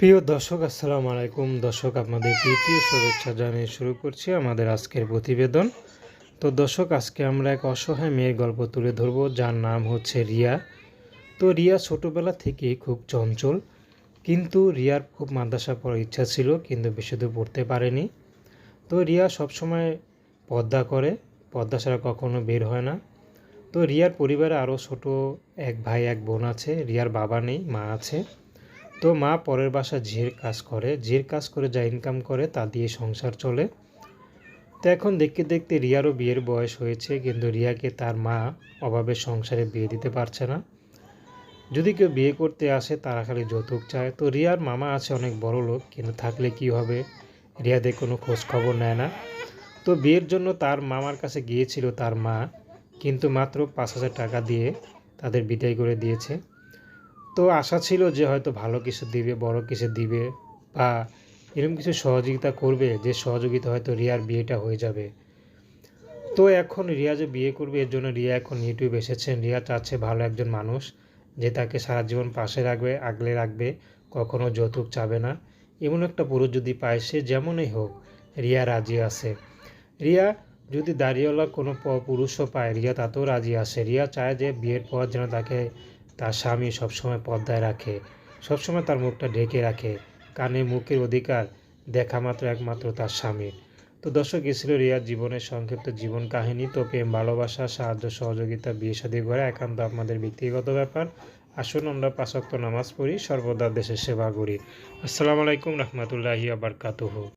প্রিয় দর্শক, আসসালামু আলাইকুম। দর্শক, আপনাদের তৃতীয় শুভেচ্ছা জানিয়ে শুরু করছি আমাদের আজকের প্রতিবেদন। তো দর্শক, আজকে আমরা এক অসহায় মেয়ের গল্প তুলে ধরবো, যার নাম হচ্ছে রিয়া। তো রিয়া ছোটোবেলা থেকেই খুব চঞ্চল, কিন্তু রিয়ার খুব মাদ্রাসা পড়ার ইচ্ছা ছিল, কিন্তু বেশি দূর পড়তে পারেনি। তো রিয়া সবসময় পদ্মা করে, পদ্মা ছাড়া কখনো বের হয় না। তো রিয়ার পরিবারে আরও ছোট এক ভাই, এক বোন আছে, রিয়ার বাবা নেই, মা আছে। তো মা পরের বাসা ঝির কাজ করে, ঝির কাজ করে যা ইনকাম করে তা দিয়ে সংসার চলে। তো এখন দেখতে দেখতে রিয়ারও বিয়ের বয়স হয়েছে, কিন্তু রিয়াকে তার মা অভাবে সংসারে বিয়ে দিতে পারছে না। যদি কেউ বিয়ে করতে আসে, তারা খালি যৌতুক চায়। তো রিয়ার মামা আছে অনেক বড় লোক, কিন্তু থাকলে কি হবে? রিয়াদের কোনো খোঁজ খবর নেয় না। তো বিয়ের জন্য তার মামার কাছে গিয়েছিল তার মা, কিন্তু মাত্র পাঁচ হাজার টাকা দিয়ে তাদের বিদায় করে দিয়েছে। তো আশা ছিল যে হয়তো ভালো কিছু দিবে, বড় কিছু দিবে বা এরকম কিছু সহযোগিতা করবে যে সহযোগিতা হয়তো রিয়ার বিয়েটা হয়ে যাবে। তো এখন রিয়া যে বিয়ে করবে, এর জন্য রিয়া এখন ইউটিউব এসেছেন রিয়া চাচ্ছে ভালো একজন মানুষ যে তাকে সারা জীবন পাশে রাখবে, আগলে রাখবে, কখনো যৌতুক চাবে না। এমন একটা পুরুষ যদি পায়, সে যেমনই হোক রিয়া রাজি আছে। রিয়া যদি দাঁড়িয়েওয়ালা কোনো পুরুষও পায়, রিয়া তাতেও রাজি আছে। রিয়া চায় যে বিয়ের পর যেন তাকে তার স্বামী সবসময় পর্দায় রাখে, সবসময় তার মুখটা ঢেকে রাখে। কানে মুখের অধিকার দেখা মাত্র একমাত্র তার স্বামীর। তো দর্শক, এ ছিল রিয়ার জীবনের সংক্ষিপ্ত জীবন কাহিনী। তো প্রেম, ভালোবাসা, সাহায্য, সহযোগিতা, বিয়ে, শাদী করে একান্ত আপনাদের ব্যক্তিগত ব্যাপার। আসুন আমরা পাঁচক্ত নামাজ পড়ি, সর্বদা দেশের সেবা করি। আসসালামু আলাইকুম রহমতুল্লাহি আবরকাতুহু